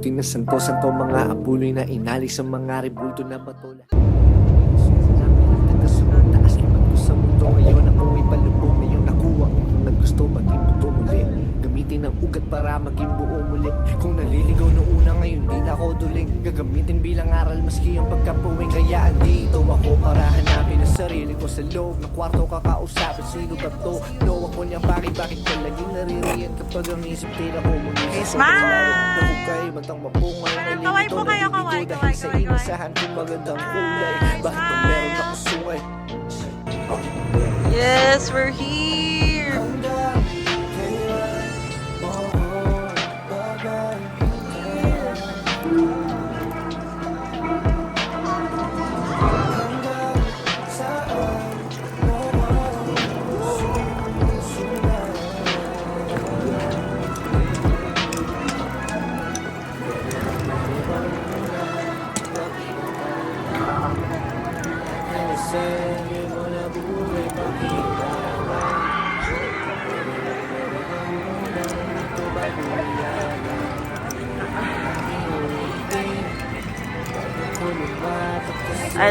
Aabutin ng santo-santo mga apuloy na inali sa mga rebulto na Tagas-sunod taas lipat ko sa mundo Ngayon ako may palubog Ngayon nakuha ang gusto maging buto muli Gamitin ang ugat para maging buo muli. Kung naliligaw noong una ngayon di na ako duling. Gagamitin bilang aral maski ang pagkapuwing Kaya andito ako para ang sarili ko sa loob ng kwarto Kakausapin sino ba to? No ako niyang bakit bakit ka laging naririyan Kapag ang isip tila ko Okay, smile! Nahukay, mantang mapungay Kaway po kayo, kaway, Dahil kaway, sa kaway, kaway. inasahan kong magandang kulay Bakit ba meron ako sungay? Yes, we're here!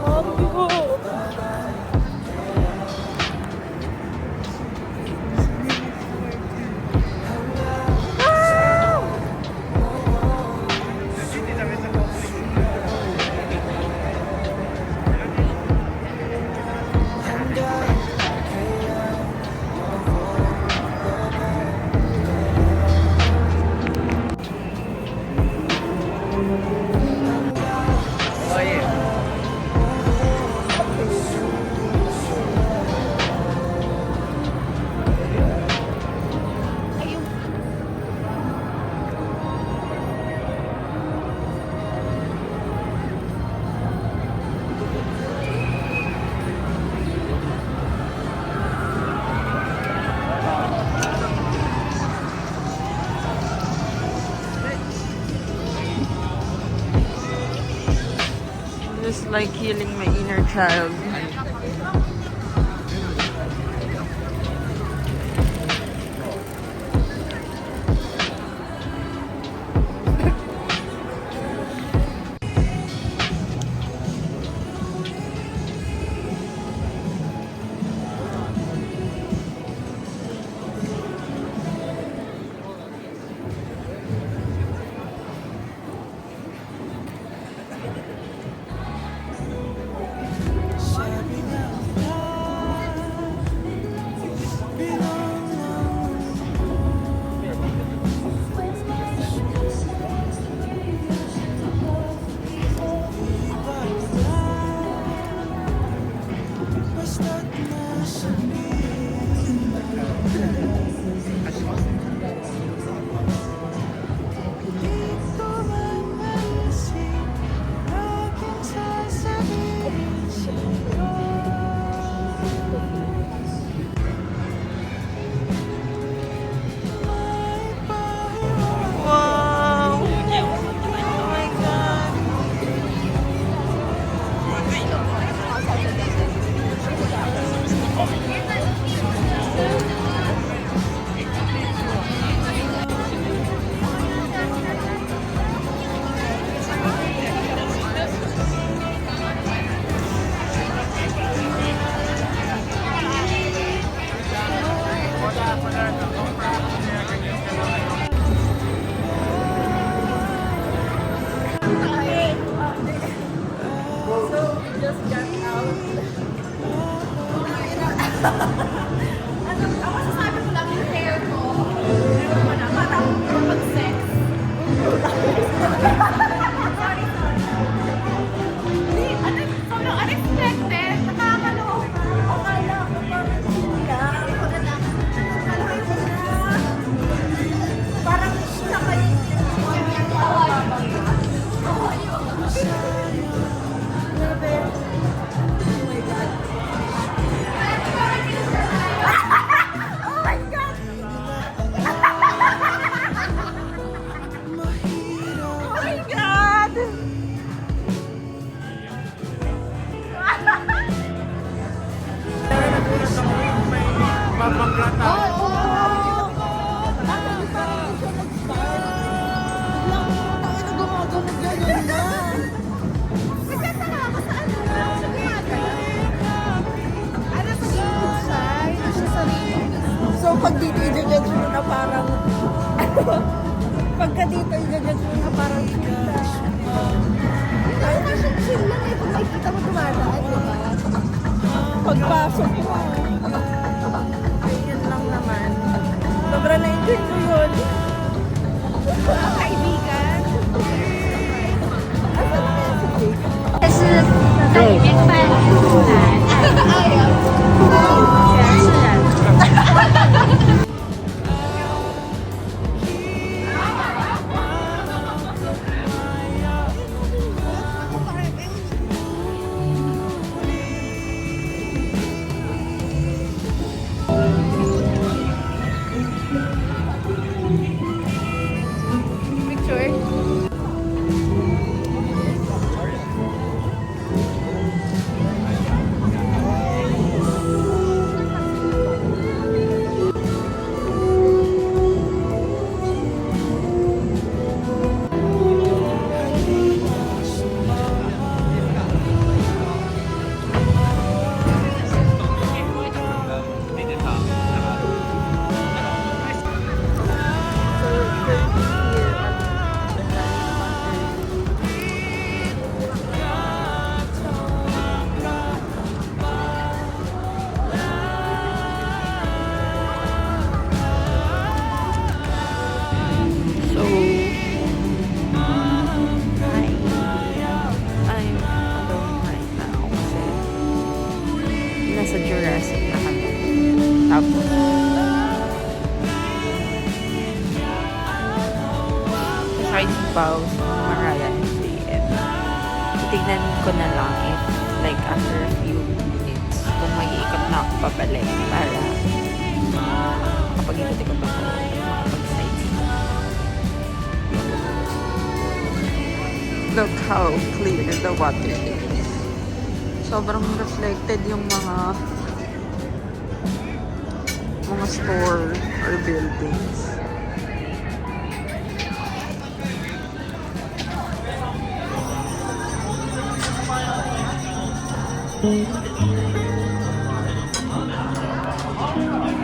home. Healing my inner child. Wow! Signs Bow Mariah MCM. Titignan ko na lang if like after a few minutes kung may iikot na ako pabalik para kapag ikot-ikot ako Look how clear the water is. Sobrang reflected yung mga mga store or buildings. Thank you.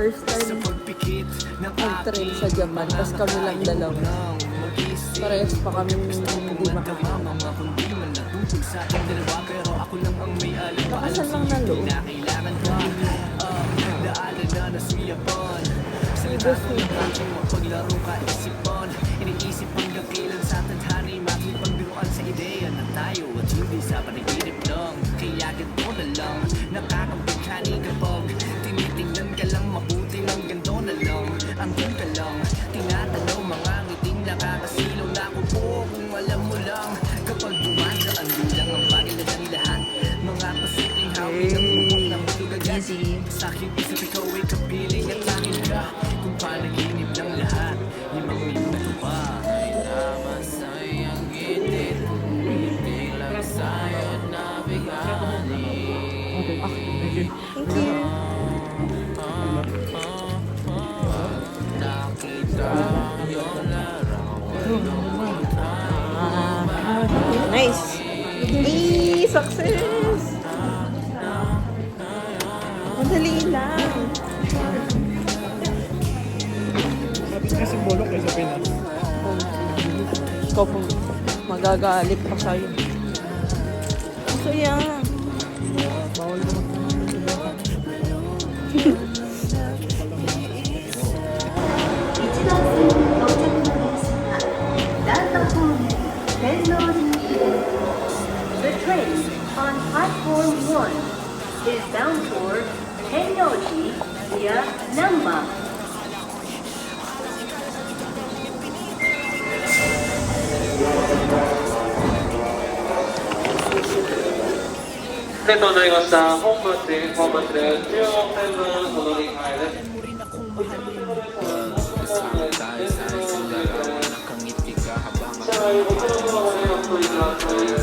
First time nag-trip sa Japan, tapos kami lang dalawa. Parehas pa kami hindi makakama. Bakasan lang ng loob. Ibo sweet. Mapaglaro ka isipan, iniisip hanggang kailan sa tanhari, makipagbiruan sa ideya na tayo at hindi sa panaginip lang. Kaya ganito na lang, nakakabigkani ka pa Success! Madali lang. Sabi kasi bolok eh sa Pinas. Ikaw po, magagalit pa sa'yo. So yan. Bawal naman. Platform 1 is bound for Tendoji via Namba. セットになりました。本町、本町で中央線分戻り前です。Habang matagal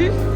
Görüşürüz.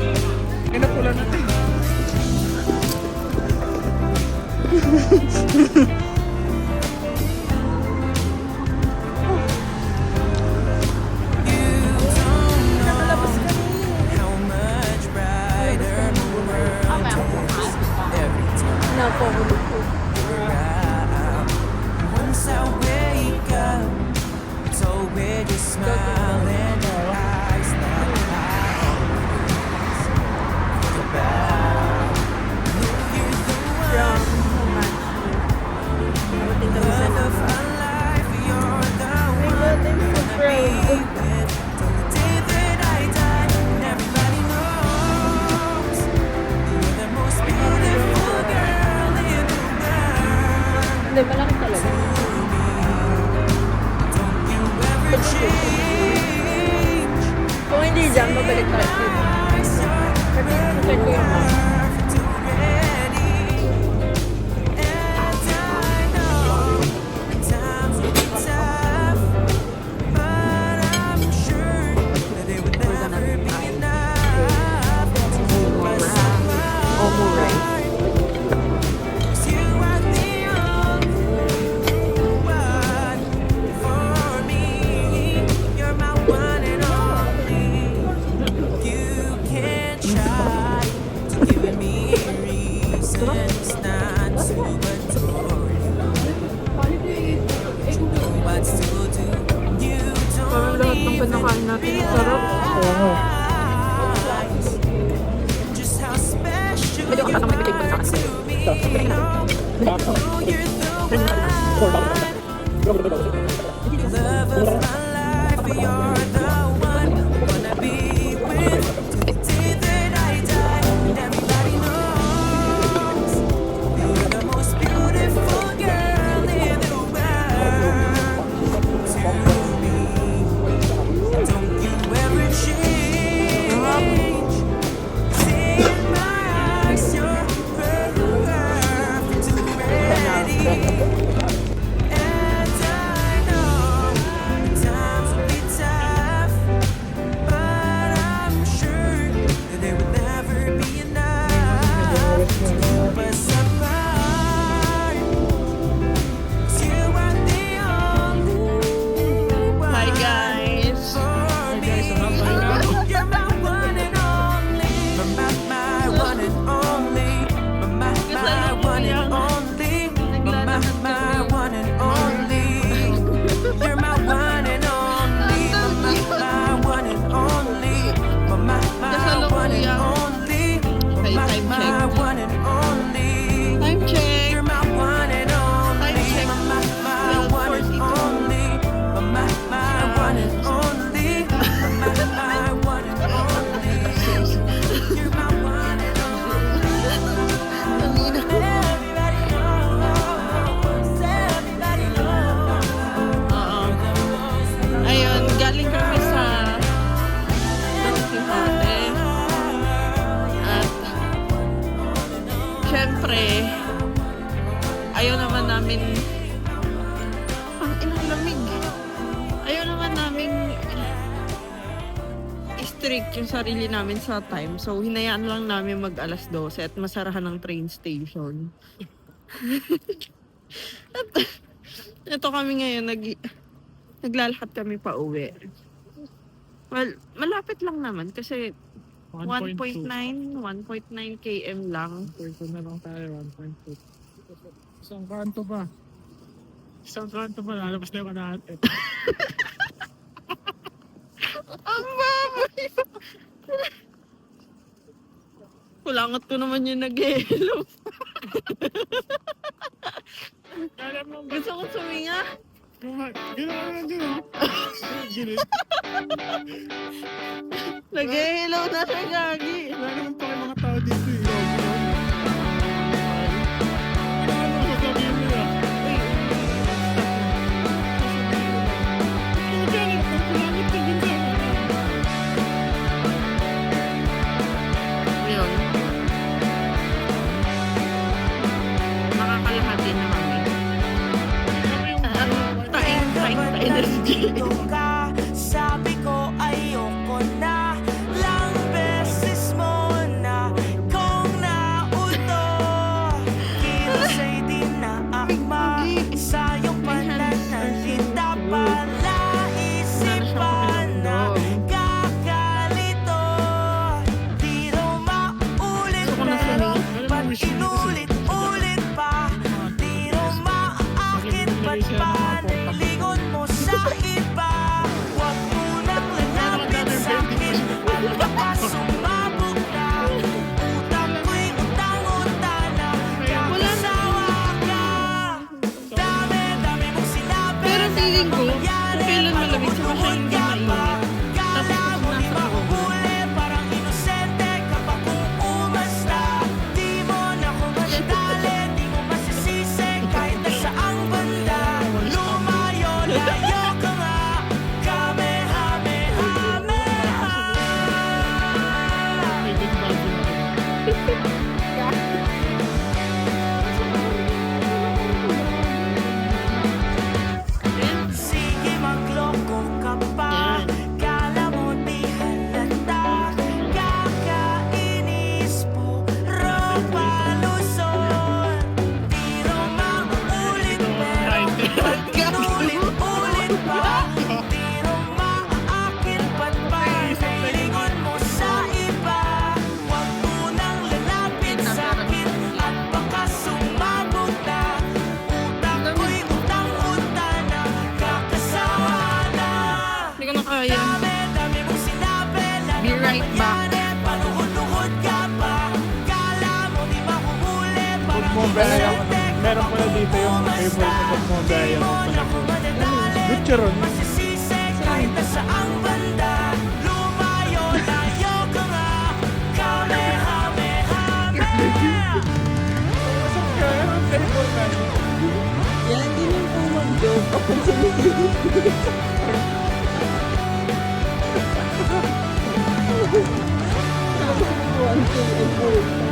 Strict yung sarili namin sa time. So, hinayaan lang namin mag alas 12 at masarahan ng train station. at, ito kami ngayon, nag, naglalakad kami pa uwi. Well, malapit lang naman kasi 1.9, 1.9 km lang. Person na lang tayo, 1.2. Isang kanto pa. Isang kanto pa, lalabas na yung natin. Ang baboy! Kulangot ko naman yung nag-hello. Alam mo, Gusto ko suminga. ginawa na lang dyan, oh. Gilid. Nag-hello na siya, Gagi. Wala naman pa kayo mga tao dito, eh. Energy. Sabi ko ayoko na feeling ko, madadali Lutsaron. Masisisi kahit na saang banda Lumayo, layo ka nga Kame, hame, hame Kaya ang yun. Yan din yung and